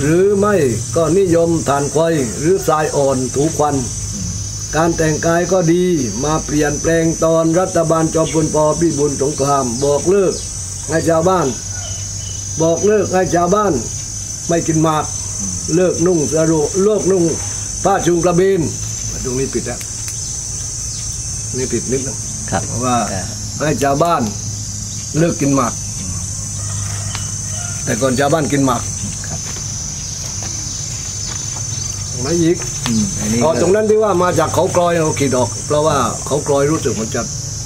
หรือไม่ก็นิยมทานควายหรือทรายอ่อนถูควัน การแต่งกายก็ดีมาเปลี่ยนแปลงตอนรัฐบาลจอมพลปพิบูลสงครามบอกเลิกให้ชาวบ้าน บอกเลิกให้ชาวบ้าน ไม่กินหมาก เลิกนุ่งสรุเลิกนุ่งผ้าชุงกระเบนตรงนี้ผิดแล้วนี่ผิดนิดนึงครับเพราะว่าอ่าให้ชาวบ้านเลิกกินหมาก แต่ก่อนชาวบ้านกินหมาก ครับไม่อีกอืมอันนี้อ๋อก็ตรงนั้นที่ว่ามาจากเขากลอยเราขีดออก เพราะว่าเขากลอยรู้สึกมันจะ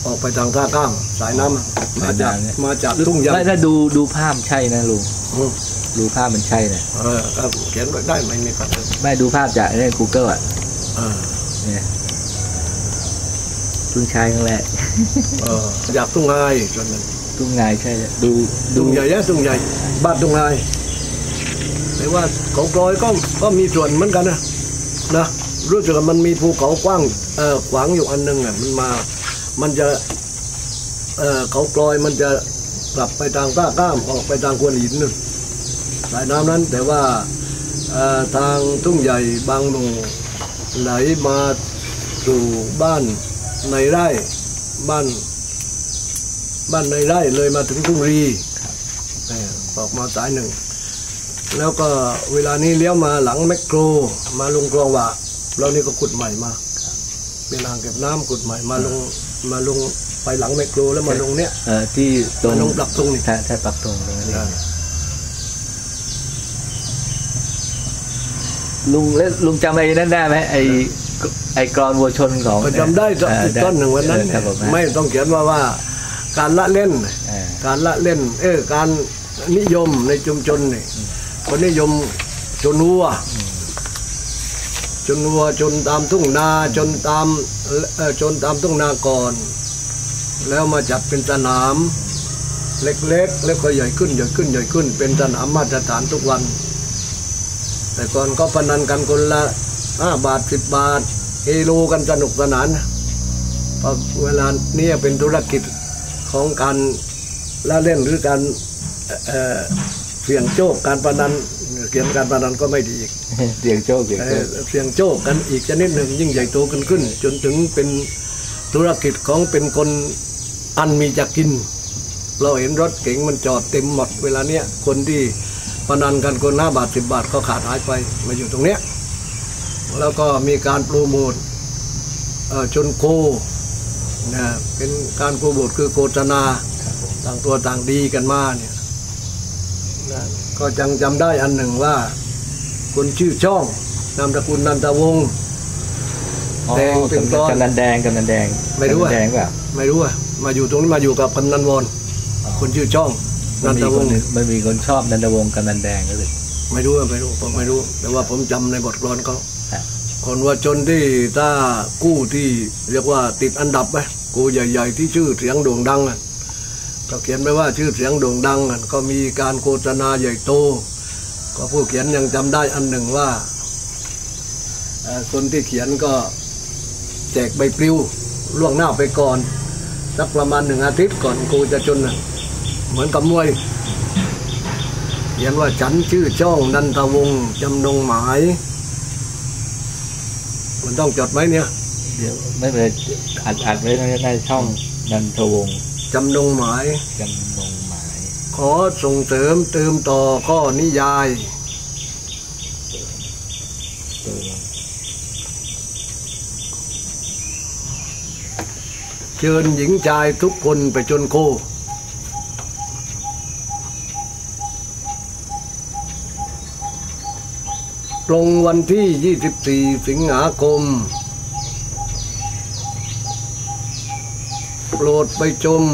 ออกไปทางท่าข้ามสายน้ำอะมาจากมาจากทุ่งยางไม่ถ้าดูดูภาพใช่นะลุงอืมดูภาพมันใช่นะเออครับเขียนไว้ได้ไม่มีปัญหาไม่ดูภาพจากใน Google อะเออเนี่ยทุ่งชายครั้งแรกเออจากทุ่งไฮจนนั้นทุ่งนายใช่เลยดูดูทุ่งใหญ่อะทุ่งใหญ่บ้านทุ่งไฮ แต่ว่าเขากลอยก็ก็มีส่วนเหมือนกันนะนะรู้สึกว่ามันมีภูเขากว้างเออขวางอยู่อันหนึงอะมันมา มันจะเออเขากลอยมันจะกลับไปทางท่าข้ามออกไปทางควนหินนู่นสายน้ำนั้น แต่ว่าทางทุ่งใหญ่บางหนูไหลมาสู่บ้านในไร่บ้าน บ้านในไร่เลยมาถึงทุ่งรีเออออกมาสายหนึ่ง แล้วก็เวลานี้เลี้ยวมาหลังแมคโครมาลงคลองหวะเรานี่ก็ขุดใหม่มาเป็นอ่างเก็บน้ำขุดใหม่มาลงมาลงไปหลังแมคโครแล้วมาลงเนี้ยเอ่อที่ตรงมาลงปลักตรงนี่ถ้าถ้าปักตรงตรงนี้ลุงแล้วลุงจำไอ้นั่นได้ไหมไอ้ไอ้กรอนวัวชนของก็จำได้เอ่อต้นหนึ่งวันนั้นเออครับผมไม่ต้องเขียนว่าว่า การละเล่นเออการละเล่น เออการนิยมในชุมชนนี่ คนนิยมชนวัวชนวัวชนตามทุ่งนาชนตามเอ่อชนตามทุ่งนาก่อน แล้วมาจัดเป็นสนามเล็กๆ แล้วก็ใหญ่ขึ้นใหญ่ขึ้นใหญ่ขึ้น เป็นสนามมาตรฐานทุกวัน แต่ก่อนก็พนันกันคนละห้าบาทสิบบาทเฮโลกันสนุกสนานพอเวลานี้เป็นธุรกิจของการละเล่นหรือการ เอ่อเสี่ยงโชคการพนันเกี่ยวกับการพนันก็ไม่ดีอีกเสียงโชคเสียงเอ่โชอคเสี่ยงโชคกันอีกชนิดหนึ่งยิ่งใหญ่โตขึ้นขึ้น จนถึงเป็นธุรกิจของเป็นคนอันมีจะกิน เราเห็นรถเก๋งมันจอดเต็มหมดเวลาเนี้ยคนที่พนันกันคนห้าบาทสิบบาทก็ขาดหายไปมาอยู่ตรงเนี้ยแล้วก็มีการโปรโมทเอ่อชนโคนะเป็นการโปรโมทคือโฆษณาต่างตัวต่างดีกันมาเนี่ย นะก็จังจำได้อันหนึ่งว่า คนชื่อช่องนามสกุลนันทวงศ์ อ๋อแดงเป็นกรอน กำนันแดงกำนันแดงไม่รู้อะกำนันแดงเปล่าไม่รู้อะมาอยู่ตรงนี้มาอยู่กับพันนันวรคนชื่อช่องมันันนมีทวคนงศ์มันมีคนชอบนันทวงศ์กำนันแดงก็เลย ไม่รู้อะไม่รู้ผมไม่รู้ แต่ว่าผมจำในบทกลอนเขาครับ คนว่าจนที่ถ้ากู้ที่เรียกว่าติดอันดับไหมกูใหญ่ ๆ ที่ชื่อเสียงโด่งดังอะ ก็เขียนไว้ว่าชื่อเสียงโด่งดังก็มีการโฆษณาใหญ่โต ก็ผู้เขียนยังจำได้อันหนึ่งว่า คนที่เขียนก็แจกใบปลิวล่วงหน้าไปก่อน สักประมาณหนึ่งอาทิตย์ก่อนกูจะจนเหมือนกับมวยเขียนว่าฉันชื่อช่องนันทวงศ์จำนงหมาย มันต้องจดไหมเนี่ย เดี๋ยวไม่เป็นอัดอัดไว้ในช่องนันทวงศ์ จำนงหมาย จำนงหมาย ขอส่งเสริมเติมต่อข้อนิยายเติมเชิญหญิงชายทุกคนไปจนโคตรงวันที่ 24 สิงหาคม โปรดไปชม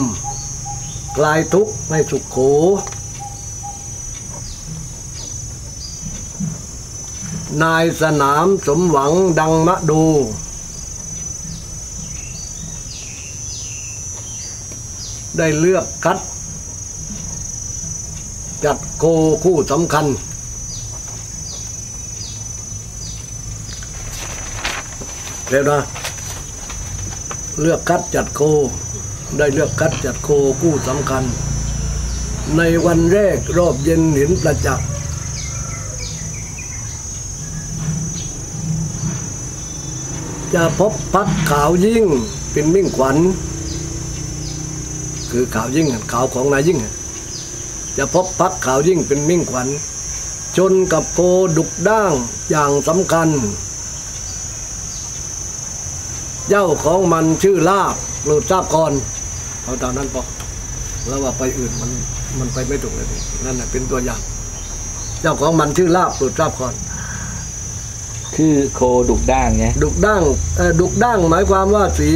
คลายทุกข์ในสุขโข นายสนามสมหวังดังมะดู ได้เลือกคัด จัดโคคู่สำคัญเร็วนะเลือกคัดจัดโค ได้เลือกคัดจัดโคกู้สำคัญ ในวันแรกรอบเย็นเห็นประจักษ์จะพบพักขาวยิ่งเป็นมิ่งขวัญ คือขาวยิ่งขาวของนายยิ่ง จะพบพักขาวยิ่งเป็นมิ่งขวัญ ชนกับโคดุกด่างอย่างสำคัญ เจ้าของมันชื่อลาบหลุดทราบก่อน เอาตามนั้นพอแล้วว่าไปอื่นมันมันไปไม่ถูกเลยนี่นั่นแหละเป็นตัวอย่าง เจ้าของมันชื่อลาบโปรดทราบก่อนคือโคดุกด้างไงดุกด้างเอ่อดุกด้างหมายความว่าสี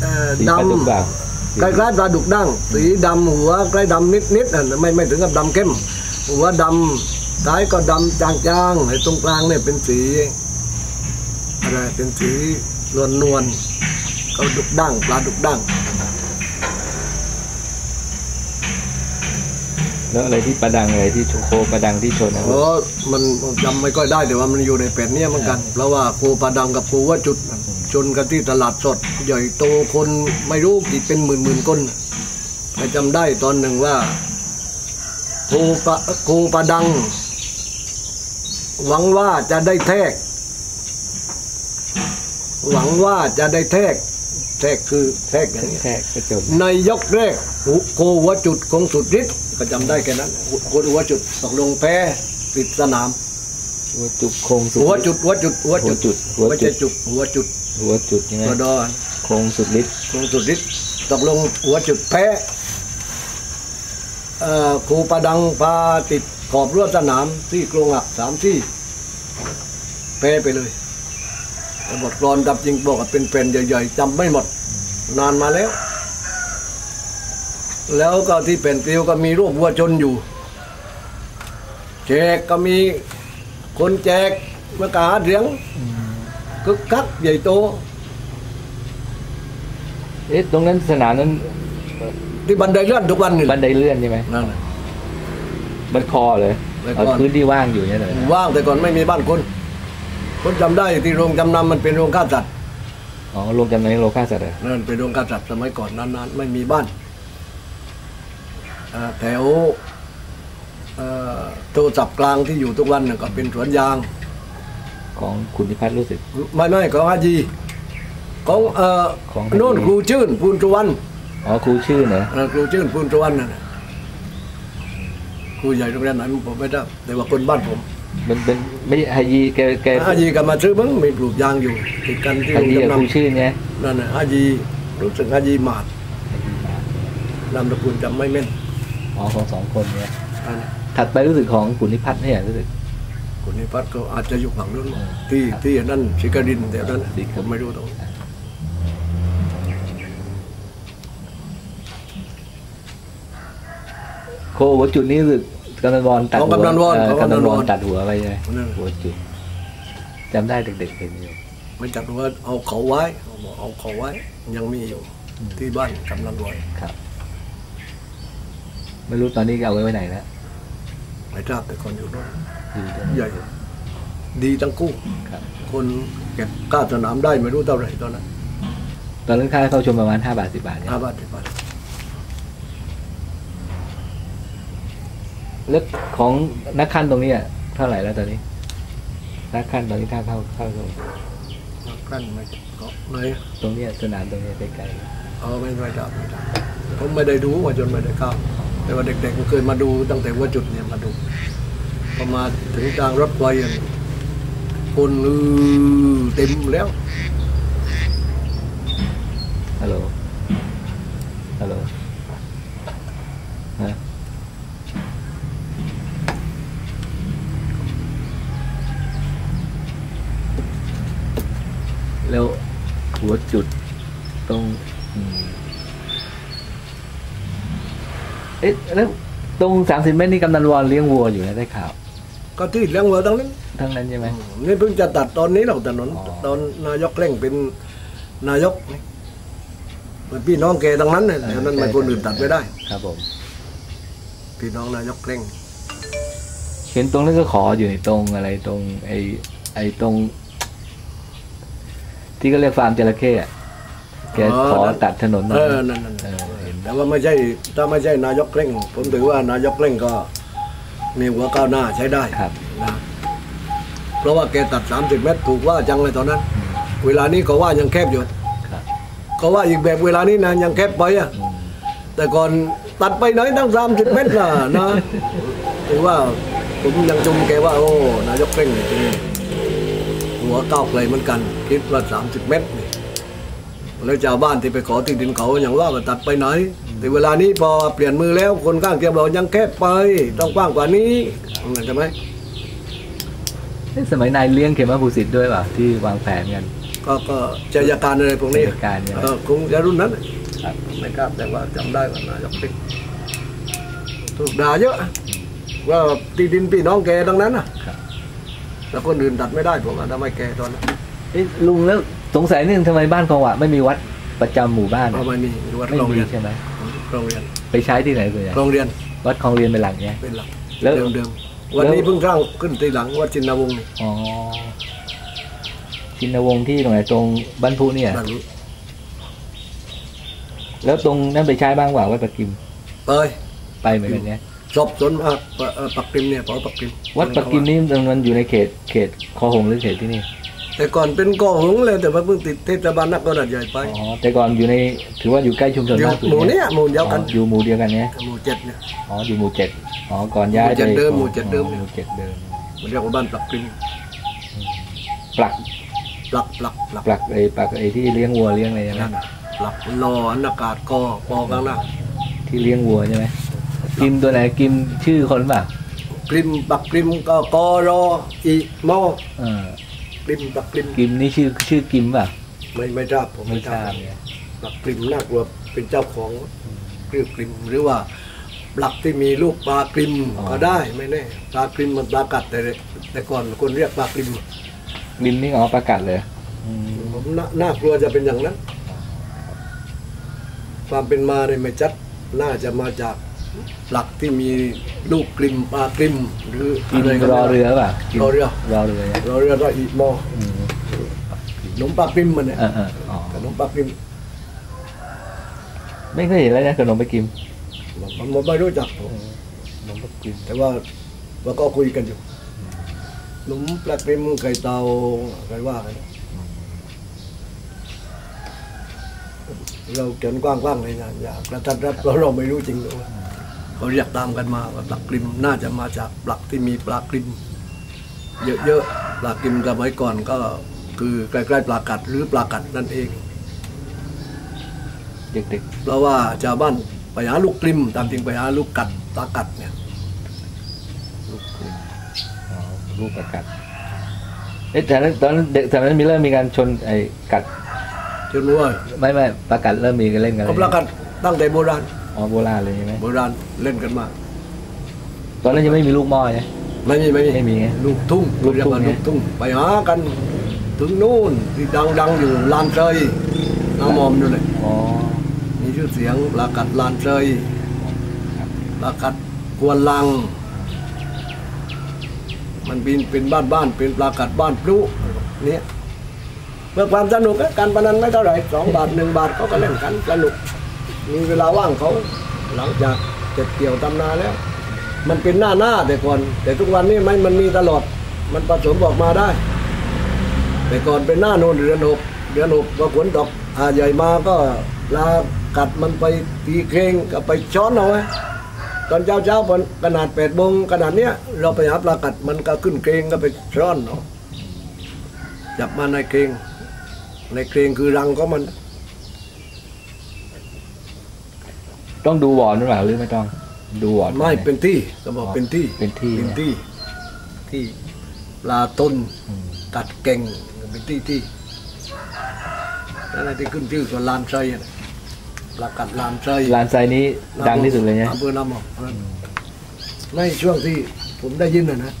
เอ่อสีปลาดุกดำด่างคล้ายๆปลาดุกดั้งสีดำหัวใกล้ดำนิดๆอะไม่ไม่ถึงกับดำเข้ม หัวดำท้ายก็ดำจางๆไอ้ตรงกลางเนี่ยเป็นสีอะไรเป็นสีนวลนวลๆก็ดุกดั้งปลาดุกดั้ง แล้วอะไรที่ประดังอะไรที่โคประดังที่ชนนะเพราะมันจำไม่ค่อยได้แต่ว่ามันอยู่ในแผ่นเนี้ยเหมือนกัน เพราะว่าครูปลาดังกับครูว่าจุดชนกันที่ตลาดสด ใหญ่โตคนไม่รู้กี่เป็นหมื่นหมื่นๆคนแต่จำได้ตอนหนึ่งว่าครูปะครูประดัง หวังว่าจะได้แทก หวังว่าจะได้แทก แทกคือแทกอย่างนี้แค่กระจนในยกแรกหุโกหัวจุดของสุดฤทธิ์ก็จำได้แค่นั้นโกหัวจุดตกลงแพ้ปิดสนามหัวจุกโคงสุดหัวจุดหัวจุดหัวจุดหัวจุดหัวจุดไม่ใช่จุดหัวจุดหัวจุดใช่ไหมตัวดอนโคงสุดฤทธิ์ของสุดฤทธิ์ตกลงหัวจุดแพ้เอ่อครูประดังพาติดขอบรั้วสนามที่กรงหักสามที่แพ้ไปเลยแต่ บทกลอนดับจริงบอกว่าเป็นเป็นใหญ่ๆจำไม่หมด นานมาแล้ว แล้วก็ที่เป็นปลิวก็มีรูปวัวชนอยู่แจกก็มีคนแจกมากาหาเสียงคึกคักใหญ่โตเอ๊ะตรงนั้นสนามนั้น ที่บันไดเลื่อนทุกวันนี่แหบัละนไดเลื่อนใช่ไหมนั่นน่ะบันคอเลยบันคอเอาพื้นที่ว่างอยู่เนี่ยเลยว่างแต่ก่อนไม่มีบ้านคน คนจำได้ที่โรงจำนำมันเป็นโรงฆ่าสัตว์อ๋อลงจำในโลค่าสัตว์เลยนั่นเป็นโรงฆ่าสัตว์สมัยก่อนนานๆ ไม่มีบ้านอ่าแถวเอ่อโทรศัพท์กลางที่อยู่ทุกวันน่ะก็เป็นสวนยาง ของคุณพิพัฒน์รู้สึก ไม่ไม่ของอาจีของเอ่อของโน่นครูชื่นพูนสุวรรณอ๋อครูชื่อเนอะเอ่อครูชื่นพูนสุวรรณนั่นน่ะครูใหญ่โรงเรียนไหนผมไม่ได้แต่ว่าคนบ้านผม มันเป็นไม่ไฮยีแกแกอาจีก็มาซื้อมั้งมีปลูกยางอยู่ติดกันที่ไฮโรงยีกับจำนครูชื่อเนี่ยำนั่นน่ะอาจีรู้สึกอาจีหมาดนามสกุลจำไม่แม่นอ๋อของสองคนเนี่ยอันนี้ถัดไปรู้สึกของคุณนิพัฒน์เนี่ยรู้สึกคนนี้พัดก็อาจจะอยู่ฝั่งนู้นที่ที่นั่นชิกาดินแต่นั้นสิครับผมไม่รู้ตรงโคหัวจุดนี้รู้สึก กำนันวอนตัดของหัวกำนันวอนเออของกำนักำนันนววออนนตัดหัวไปเลยนั่นหัวจุดจำได้เด็กๆเห็นอยู่ไม่จัดว่าเอาเขาไว้บอกเอาเขาไว้ ยังมีอยู่ ที่บ้านกำนันไว้ครับ ไม่รู้ตอนนี้เอาไว้ไว้ไหนแล้วไม่ทราบแต่คนอยู่นู้นอยู่ตรงใหญ่ดีทั้งคู่ครับคนเก็บก้าสนามได้ไม่รู้เท่าไหร่ตอนนั้นตอนนั้นค่าเข้าชมประมาณห้าบาทสิบาทเนี่ยห้าบาทสิบบาท แล้วของนักขั้นตรงนี้อะเท่าไหร่แล้วตอนนี้ นักขั้นตอนนี้ค่าเข้าเข้าชมกั้นไม่ก็ไหนตรงเนี้ยสนามตรงเนี้ยใกล้เอาไม่ไม่ทราบไม่ทราบผมไม่ได้ดูว่าจนไม่ได้เข้าแต่ว่าเด็กๆมันเคยมาดูตั้งแต่ว่าจุดเนี่ยมาดูพอมาถึงกลางรถไฟอะคนลือเต็มแล้วๆฮัลโหลฮัลโหลฮะแล้วหัว จุดตรงอืมเอ๊ะแล้วตรงสามสิบเมตรนี่กำนันวอนเลี้ยงวัวอยู่นะได้ข่าว ก็ที่เลี้ยงวัวทั้งนั้นทั้งนั้นใช่ไหมนี่เพิ่งจะตัดตอนนี้เราถนนอ๋อตอนนายกเร่งเป็นนายกนี่เหมือนพี่น้องแกทั้งนั้นเนี่ยฉะนั้นไม่คนอื่นตัดไม่ได้ ครับผมพี่น้องนายกเร่งเห็นตรงนั้นก็ขออยู่ในตรงอะไรตรงไอไอตรง ที่ก็เรียกฟาร์มจระเข้อะแกขอตัดถนนหน่เออยอนั่นนั่นเออเห็นแต่ว่าไม่ใช่ถ้าไม่ใช่นายกเร่ง ผมถือว่านายกเร่งก็มีหัวก้าวหน้าใช้ได้ครับนะเพราะว่าแกตัด 30 เมตรถูกว่าจังเลยตอนนั้นอเวลานี้ก็ว่ายังแคบอยู่ครับก็ว่าอีกแบบเวลานี้นะยังแคบไปอะอืมแต่ก่อนตัดไปไหนตั้งสามสิบเมตรน่ะนะถือว่าผมยังชมแกว่าโอ้นายกเร่งจริง หัวก้าวไกลเหมือนกันคิดว่าสามสิบเมตรนี่แล้วชาวบ้านที่ไปขอที่ดินเขาอย่างว่าก็ตัดไปไหน แต่เวลานี้พอเปลี่ยนมือแล้วคนข้างเคียงเรายังแคบไป ต้องกว้างกว่านี้ใช่ไหมเอ๊ะสมัยนายเลี้ยงเขมภูสิทธิ์ด้วยเปล่าที่วางแผนกัน ก็ก็จยการอะไรพวกนี้จัดการเนี่ยเออคงจะรุ่นนั้นครับไม่กล้าแต่ว่าจำได้ว่านายกติ๊กถูกด่าเยอะว่าที่ดินพี่น้องแกทั้งนั้นนะครับ แล้วคนอื่นตัดไม่ได้ผมว่าทำไมแกตอนนั้นเอ๊ะลุงแล้วสงสัยนึงทำไมบ้านคลองหวะไม่มีวัดประจำหมู่บ้านเอาอะไม่มีวัดไม่โรงมีเรียนใช่ไหมโรงเรียนไปใช้ที่ไหนส่วนใหญ่โรงเรียนวัดคลองเรียนเป็นหลักไงเป็นหลักแล้ว เดิมเดิมๆวันนี้เพิ่งสร้างขึ้นทีหลังวัดจินนาวงศ์นี่อ๋อชินวงศ์ที่ตรงไหนตรงบ้านพุเนี่ยนั่นรู้แล้วตรงนั้นไปใช้บ้างเปล่าวัดปักกิมเปยไปเหมือนกันเนี่ย ศพสนมากเอ่อปักกิมเนี่ยเผาปักกิมวัดปักกิมนี่มันอยู่ในเขตเขตคอหงส์หรือเขตที่นี่ แต่ก่อนเป็นกอหงส์เลยแต่ว่าเพิ่งติดเทศบาลนักกระดาษใหญ่ไปอ๋อ แต่ก่อนอยู่ในถือว่าอยู่ใกล้ชุมชนอยู่มากสุดหมู่เนี้ยหมู่เดียวกันอ๋ออยู่หมู่เดียวกันเนี่ยหมู่เจ็ดเนี่ย อ๋อ อยู่หมู่เจ็ดอ๋อ ก่อนย้ายหมู่เจ็ดไปเดิมหมู่เจ็ดเดิม อ๋อหมู่เจ็ดเดิม มันเรียกว่าบ้านปักกิมปลัก ปลักปลักปลักปลักไอ้ปลักไอ้ที่เลี้ยงวัวเลี้ยงอะไรใช่ไหมนั่นน่ะปลักรออันอากาศกอปอกลางหน้าที่เลี้ยงวัวใช่ไหม กิมตัวไหนกิมชื่อคนป่ะกริมปักกริมก็กอรออีมอเออกริมปักกริมกิมนี่ชื่อชื่อกิมป่ะไม่ไม่ทราบผมไม่ไม่ททราราบบเนี่ยปักกริมน่ากลัวเป็นเจ้าของเรียกกริมหรือว่าปลักที่มีลูกปลากริมก็ได้ไม่แน่ปลากริมมันปลากัดแต่แต่ก่อนคนเรียกปลากริมกิมนี่อ๋อประกาศเลยอืมผมน่าน่ากลัวจะเป็นอย่างนั้น ความเป็นมาในยไม่ชัดน่าจะมาจาก หลักที่มีลูกกริมปลากริมหรือกิมอะไรก็รอได้เรือป่ะกิมรอเรือรอเรือเนี่ยรอเรือรออีมออืมขนมปลากริมมันเนี่ยเออเอออ๋อขนมปลากริมไม่เคยเห็นแล้วนะขนมไปกิมมันผมไม่รู้จักผมขนมไปกิมแต่ว่าเราก็คุยกันอยู่ขนมปลากริมไข่เตาอะไรว่ากันเราเขียนกว้างๆเลยนะอยากกระทัดรัดเพราะเราไม่รู้จริงหรอกว่า เขาเรียกตามกันมาว่าปลากริมน่าจะมาจากปลักที่มีปลากริม เยอะๆปลากริมสมัยก่อนก็คือใกล้ๆปลากัดหรือปลากัดนั่นเองเด็กเพราะว่าชาวบ้านไปหาลูกกริมตามจริงไปหาลูกกัดปลากัดเนี่ยๆลูกกิมอ๋อลูกประกัดเอ๊ะแต่นั้นตอนนั้นเด็กแต่นั้นมีเริ่มมีการชนไอ้กัดจนรู้ว่าไม่ไม่ประกัดเริ่มมีกันเล่นกันเขาปลากัดตั้งแต่โบราณ อ๋อโบราณเลยใช่ไหมโบราณเล่นกันมาตอนนั้นยังไม่มีลูกหม้อใช่ไหมไม่มีไม่มีไม่มีไง ลูกทุ่งลูกทุ่งเรียว่าไงลูกทุ่งไปหากันถึงนู่นที่ดังๆอยู่ลานเซยน้ำมอมอยู่เลยอ๋อมีชื่อเสียงปลากัดลานเซยปลากัดกวนลัง มันเป็นเป็นบ้านบ้านๆเป็นปลากัดบ้านพลุเนี่ยเพื่อความสนุกอะการพนันไม่เท่าไหร่สองบาทหนึ่งบาทเขาก็เล่นกันสนุก มีเวลาว่างเขาหลังจากเก็บเกี่ยวทำนาแล้ว มันเป็นหน้าหน้าแต่ก่อน แต่ทุกวันนี้ไม่มันมีตลอด มันผสมออกมาได้ แต่ก่อนเป็นหน้าโนนเดือนหกเดือนหกพอฝนตกอาใหญ่มาก็ลากัดมันไปตีเคงก็ไปช้อนเอาไว้ตอนเช้าเช้าๆขนาดแปดโมงขนาดเนี้ยเราไปหาปลากัดมันก็ขึ้นเคงก็ไปช้อนเอาะจับมาในเคงในเคงคือรังของมัน ต้องดูวอร์ดหรือเปล่าหรือไม่ต้อง ดูวอร์ดไม่เป็นที่ก็บอกเป็นที่เป็นที่เป็นที่ที่ปลาต้นอืมกัดเก่งเป็นที่ที่นั่นแหละที่ขึ้นชื่อก็ลานไซอะนะปลากัดลานไซลานไซนี้ดังที่สุดเลยเนี่ยอำเภอน้ำหมอกในช่วงที่ผมได้ยินนะนะ